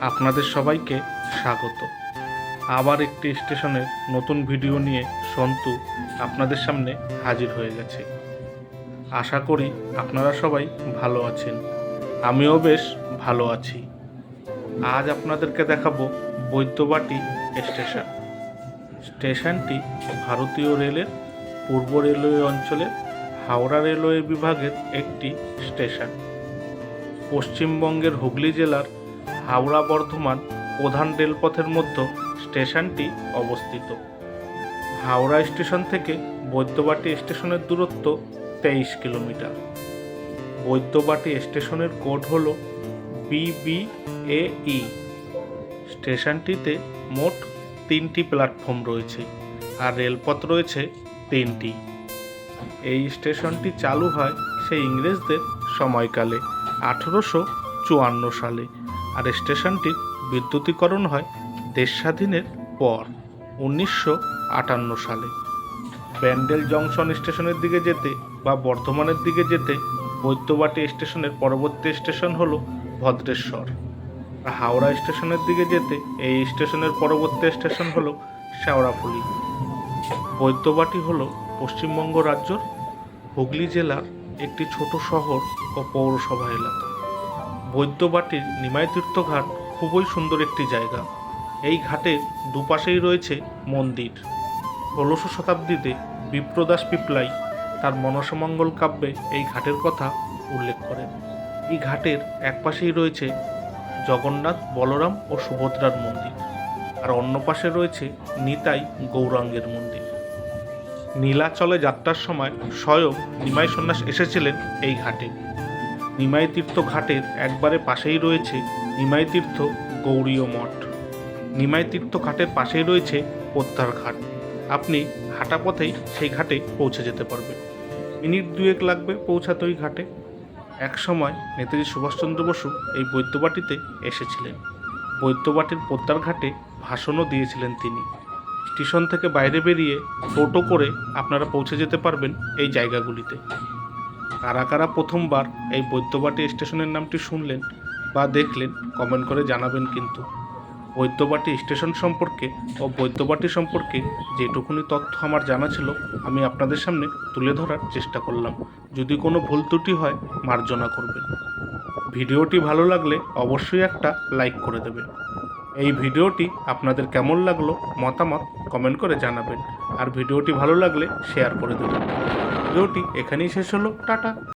আপনাদের সবাইকে স্বাগত। আবার একটি স্টেশনের নতুন ভিডিও নিয়ে সন্তু আপনাদের সামনে হাজির হয়ে গেছে। আশা করি আপনারা সবাই ভালো আছেন। আমিও বেশ ভালো আছি। আজ আপনাদেরকে দেখাবো বৈদ্যবাটি স্টেশন। স্টেশনটি ভারতীয় রেলের পূর্ব রেলওয়ে অঞ্চলের হাওড়া রেলওয়ে বিভাগের একটি স্টেশন। পশ্চিমবঙ্গের হুগলি জেলার হাওড়া বর্ধমান প্রধান রেলপথের মধ্যে স্টেশনটি অবস্থিত। হাওড়া স্টেশন থেকে বৈদ্যবাটি স্টেশনের দূরত্ব তেইশ কিলোমিটার। বৈদ্যবাটি স্টেশনের কোড হল বিবিএই স্টেশনটিতে মোট তিনটি প্ল্যাটফর্ম রয়েছে আর রেলপথ রয়েছে তিনটি। এই স্টেশনটি চালু হয় সেই ইংরেজদের সময়কালে, আঠেরোশো চুয়ান্ন সালে। আর স্টেশনটি বিদ্যুতীকরণ হয় দেশ স্বাধীনের পর, উনিশশো আটান্ন সালে। ব্যান্ডেল জংশন স্টেশনের দিকে যেতে বা বর্ধমানের দিকে যেতে বৈদ্যবাটি স্টেশনের পরবর্তী স্টেশন হল ভদ্রেশ্বর। হাওড়া স্টেশনের দিকে যেতে এই স্টেশনের পরবর্তী স্টেশন হল শেওড়াফুলি। বৈদ্যবাটি হল পশ্চিমবঙ্গ রাজ্যর হুগলি জেলার একটি ছোট শহর ও পৌরসভা এলাকা। বৈদ্যবাটির নিমাই তীর্থঘাট খুবই সুন্দর একটি জায়গা। এই ঘাটের দুপাশেই রয়েছে মন্দির। ষোলোশো শতাব্দীতে বিপ্রদাস পিপলাই তার মনসমঙ্গল কাব্যে এই ঘাটের কথা উল্লেখ করেন। এই ঘাটের একপাশেই রয়েছে জগন্নাথ, বলরাম ও সুভদ্রার মন্দির আর অন্য পাশে রয়েছে নিতাই গৌরাঙ্গের মন্দির। নীলাচলে যাত্রার সময় স্বয়ং নিমাই সন্ন্যাস এসেছিলেন এই ঘাটে। নিমাই তীর্থ ঘাটের একবারে পাশেই রয়েছে নিমাইতীর্থ গৌরীয় মঠ। নিমাইতীর্থ ঘাটের পাশেই রয়েছে পদ্মার ঘাট। আপনি হাঁটা পথেই সেই ঘাটে পৌঁছে যেতে পারবেন। মিনিট দুয়েক লাগবে পৌঁছাতে ওই ঘাটে। এক সময় নেতাজি সুভাষচন্দ্র বসু এই বৈদ্যবাটিতে এসেছিলেন। বৈদ্যবাটির পদ্মার ঘাটে ভাষণও দিয়েছিলেন তিনি। স্টেশন থেকে বাইরে বেরিয়ে টোটো করে আপনারা পৌঁছে যেতে পারবেন এই জায়গাগুলিতে। কারা কারা প্রথমবার এই বৈদ্যবাটি স্টেশনের নামটি শুনলেন বা দেখলেন কমেন্ট করে জানাবেন কিন্তু। বৈদ্যবাটি স্টেশন সম্পর্কে ও বৈদ্যবাটি সম্পর্কে যেটুকুনি তথ্য আমার জানা ছিল, আমি আপনাদের সামনে তুলে ধরার চেষ্টা করলাম। যদি কোনো ভুল ত্রুটি হয়, মার্জনা করবেন। ভিডিওটি ভালো লাগলে অবশ্যই একটা লাইক করে দেবেন। এই ভিডিওটি আপনাদের কেমন লাগল মতামত কমেন্ট করে জানাবেন। আর ভিডিওটি ভালো লাগলে শেয়ার করে দেবেন। ভিডিওটি এখানেই শেষ হলো। টাটা।